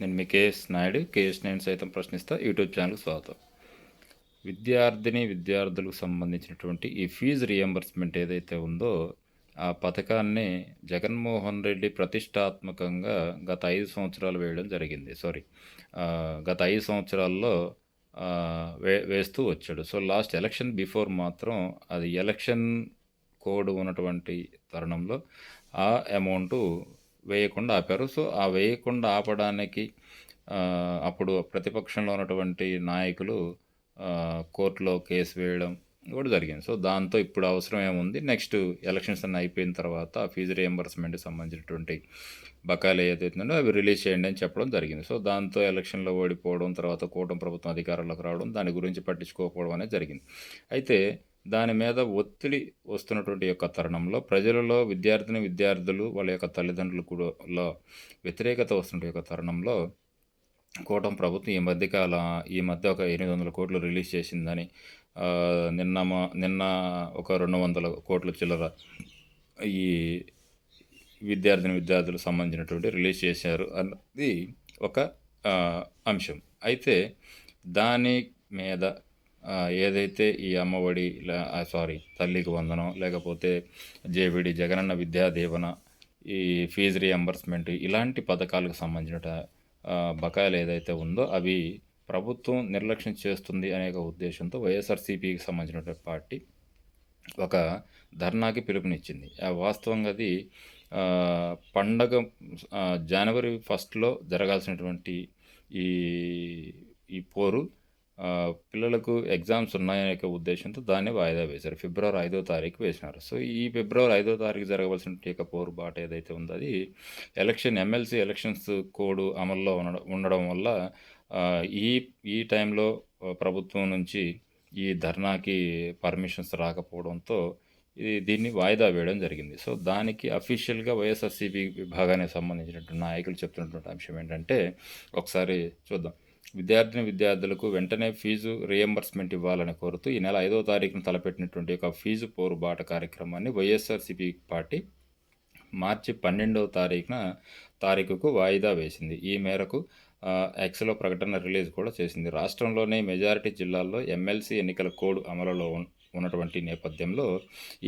నేను మీ K S Naidu KS నేను సైతం ప్రశ్నిస్తా. యూట్యూబ్ ఛానల్కి స్వాగతం. విద్యార్థిని విద్యార్థులకు సంబంధించినటువంటి ఈ ఫీజు రియంబర్స్మెంట్ ఏదైతే ఉందో ఆ పథకాన్ని జగన్మోహన్ రెడ్డి ప్రతిష్టాత్మకంగా గత ఐదు సంవత్సరాలు వేయడం జరిగింది. సారీ గత ఐదు సంవత్సరాల్లో వే వేస్తూ వచ్చాడు. సో లాస్ట్ ఎలక్షన్ బిఫోర్ మాత్రం అది ఎలక్షన్ కోడ్ ఉన్నటువంటి తరుణంలో ఆ అమౌంట్ వేయకుండా ఆపారు. సో ఆ వేయకుండా ఆపడానికి అప్పుడు ప్రతిపక్షంలో ఉన్నటువంటి నాయకులు కోర్టులో కేసు వేయడం కూడా జరిగింది. సో దాంతో ఇప్పుడు అవసరం ఏముంది? నెక్స్ట్ ఎలక్షన్స్ అన్నీ అయిపోయిన తర్వాత ఆ ఫీజు రియంబర్స్మెంట్కి సంబంధించినటువంటి బకాయిలు ఏదైతే ఉందో అవి రిలీజ్ చేయండి అని చెప్పడం జరిగింది. సో దాంతో ఎలక్షన్లో ఓడిపోవడం తర్వాత కూటమి ప్రభుత్వం అధికారంలోకి రావడం దాని గురించి పట్టించుకోకపోవడం అనేది జరిగింది. అయితే దాని మీద ఒత్తిడి వస్తున్నటువంటి యొక్క తరుణంలో ప్రజలలో విద్యార్థిని విద్యార్థులు వాళ్ళ యొక్క తల్లిదండ్రులు కూడా వ్యతిరేకత వస్తున్న యొక్క తరుణంలో కూటమి ప్రభుత్వం ఈ మధ్యకాల ఈ మధ్య ఒక ఎనిమిది వందల కోట్లు రిలీజ్ చేసిందని నిన్న మా నిన్న ఒక రెండు వందల కోట్ల చిల్లర ఈ విద్యార్థిని విద్యార్థులకు సంబంధించినటువంటి రిలీజ్ చేశారు అన్నది ఒక అంశం. అయితే దాని మీద ఏదైతే ఈ అమ్మఒడి సారీ తల్లికి వందనం లేకపోతే జేవిడి జగనన్న విద్యా దీవెన ఈ ఫీజు రియంబర్స్మెంట్ ఇలాంటి పథకాలకు సంబంధించిన బకాయిలు ఏదైతే ఉందో అవి ప్రభుత్వం నిర్లక్ష్యం చేస్తుంది అనే ఒక ఉద్దేశంతో వైఎస్ఆర్సీపీకి సంబంధించిన పార్టీ ఒక ధర్నాకి పిలుపునిచ్చింది. ఆ వాస్తవంగా అది పండగ జనవరి ఫస్ట్లో జరగాల్సినటువంటి ఈ ఈ పోరు పిల్లలకు ఎగ్జామ్స్ ఉన్నాయనే ఒక ఉద్దేశంతో దాన్ని వాయిదా వేశారు. ఫిబ్రవరి ఐదో తారీఖు వేసినారు. సో ఈ ఫిబ్రవరి ఐదో తారీఖు జరగవలసిన యొక్క పోరుబాటు ఏదైతే ఉందో అది ఎలక్షన్ ఎమ్మెల్సీ ఎలక్షన్స్ కోడ్ అమల్లో ఉండడం ఉండడం వల్ల ఈ ఈ టైంలో ప్రభుత్వం నుంచి ఈ ధర్నాకి పర్మిషన్స్ రాకపోవడంతో ఇది దీన్ని వాయిదా వేయడం జరిగింది. సో దానికి అఫీషియల్గా వైఎస్ఆర్సీపీ విభాగానికి సంబంధించినటువంటి నాయకులు చెప్తున్నటువంటి అంశం ఏంటంటే ఒకసారి చూద్దాం. విద్యార్థిని విద్యార్థులకు వెంటనే ఫీజు రియంబర్స్మెంట్ ఇవ్వాలని కోరుతూ ఈ నెల ఐదో తారీఖున తలపెట్టినటువంటి ఒక ఫీజు పోరుబాట కార్యక్రమాన్ని వైఎస్ఆర్సీపీ పార్టీ మార్చి పన్నెండవ తారీఖున తారీఖుకు వాయిదా వేసింది. ఈ మేరకు ఎక్స్లో ప్రకటన రిలీజ్ కూడా చేసింది. రాష్ట్రంలోని మెజారిటీ జిల్లాల్లో ఎమ్మెల్సీ ఎన్నికల కోడ్ అమలులో ఉన్నటువంటి నేపథ్యంలో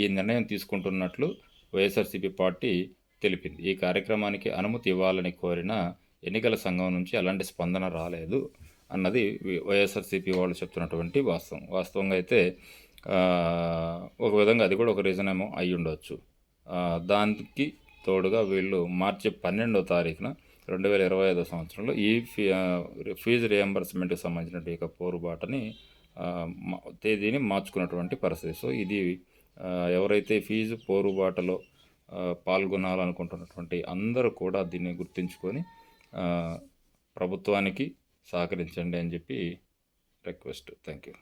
ఈ నిర్ణయం తీసుకుంటున్నట్లు వైఎస్ఆర్సీపీ పార్టీ తెలిపింది. ఈ కార్యక్రమానికి అనుమతి ఇవ్వాలని కోరిన ఎన్నికల సంఘం నుంచి ఎలాంటి స్పందన రాలేదు అన్నది వైఎస్ఆర్సీపీ వాళ్ళు చెప్తున్నటువంటి వాస్తవం. వాస్తవంగా అయితే ఒక విధంగా అది కూడా ఒక రీజన్ ఏమో అయి ఉండవచ్చు దానికి తోడుగా వీళ్ళు మార్చి పన్నెండో తారీఖున రెండు వేల ఇరవై ఐదో సంవత్సరంలో ఈ ఫీ ఫీజు రియంబర్స్మెంట్కి సంబంధించిన యొక్క పోరుబాటని తేదీని మార్చుకున్నటువంటి పరిస్థితి. సో ఇది ఎవరైతే ఫీజు పోరుబాటలో పాల్గొనాలనుకుంటున్నటువంటి అందరూ కూడా దీన్ని గుర్తుంచుకొని ప్రభుత్వానికి సహకరించండి అని చెప్పి రిక్వెస్ట్. Thank you